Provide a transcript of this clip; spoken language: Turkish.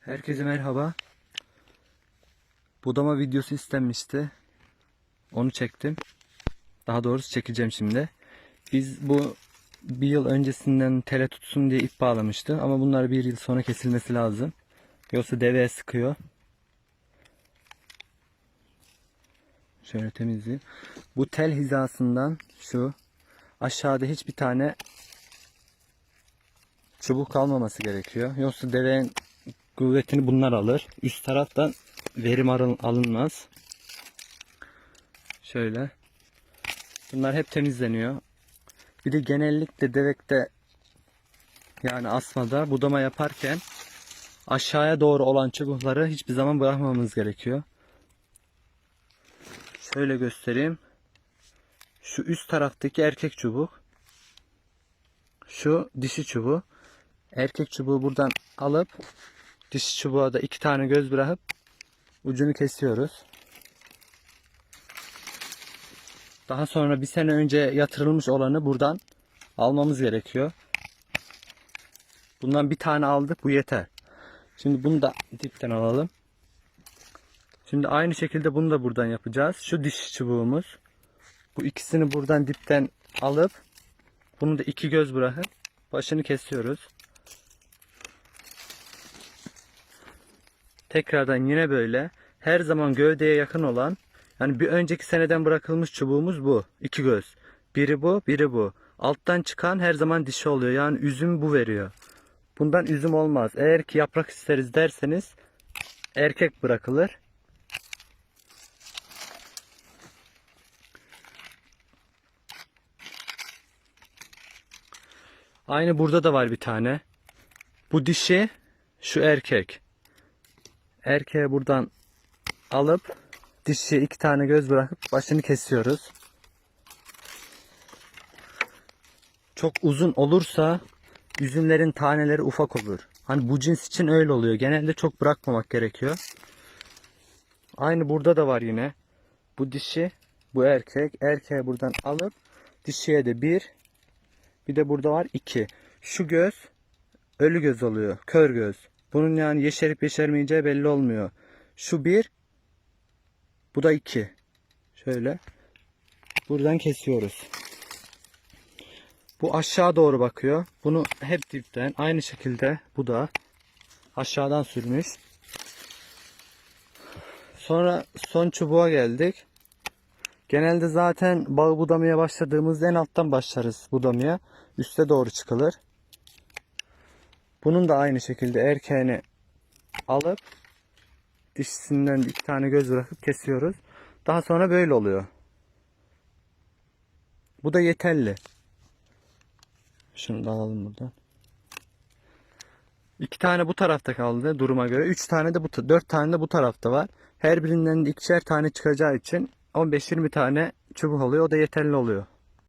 Herkese merhaba. Budama videosu istenmişti. Onu çektim. Daha doğrusu çekeceğim şimdi. Biz bu bir yıl öncesinden tele tutsun diye ip bağlamıştı. Ama bunlar bir yıl sonra kesilmesi lazım. Yoksa deveye sıkıyor. Şöyle temizleyeyim. Bu tel hizasından şu aşağıda hiçbir tane çubuk kalmaması gerekiyor. Yoksa devenin kuvvetini bunlar alır. Üst taraftan verim alınmaz. Şöyle. Bunlar hep temizleniyor. Bir de genellikle devekte yani asmada budama yaparken aşağıya doğru olan çubukları hiçbir zaman bırakmamamız gerekiyor. Şöyle göstereyim. Şu üst taraftaki erkek çubuk. Şu dişi çubuğu. Erkek çubuğu buradan alıp dişi çubuğa da iki tane göz bırakıp ucunu kesiyoruz. Daha sonra bir sene önce yatırılmış olanı buradan almamız gerekiyor. Bundan bir tane aldık bu yeter. Şimdi bunu da dipten alalım. Şimdi aynı şekilde bunu da buradan yapacağız. Şu diş çubuğumuz. Bu ikisini buradan dipten alıp bunu da iki göz bırakıp başını kesiyoruz. Tekrardan yine böyle her zaman gövdeye yakın olan yani bir önceki seneden bırakılmış çubuğumuz bu. İki göz. Biri bu, biri bu. Alttan çıkan her zaman dişi oluyor. Yani üzüm bu veriyor. Bundan üzüm olmaz. Eğer ki yaprak isteriz derseniz erkek bırakılır. Aynı burada da var bir tane. Bu dişi, şu erkek. Erkeğe buradan alıp dişi iki tane göz bırakıp başını kesiyoruz. Çok uzun olursa üzümlerin taneleri ufak olur. Hani bu cins için öyle oluyor. Genelde çok bırakmamak gerekiyor. Aynı burada da var yine. Bu dişi, bu erkek. Erkeğe buradan alıp dişiye de bir, bir de burada var iki. Şu göz ölü göz oluyor. Kör göz. Bunun yani yeşerip yeşermeyeceği belli olmuyor. Şu bir. Bu da iki. Şöyle. Buradan kesiyoruz. Bu aşağı doğru bakıyor. Bunu hep dipten aynı şekilde bu da aşağıdan sürmüş. Sonra son çubuğa geldik. Genelde zaten bağı budamaya başladığımızda en alttan başlarız budamaya. Üste doğru çıkılır. Bunun da aynı şekilde erkeğini alıp dişisinden iki tane göz bırakıp kesiyoruz. Daha sonra böyle oluyor. Bu da yeterli. Şunu da alalım buradan. İki tane bu tarafta kaldı duruma göre. Üç tane de bu, dört tane de bu tarafta var. Her birinden de ikişer tane çıkacağı için 15-20 tane çubuk oluyor. O da yeterli oluyor.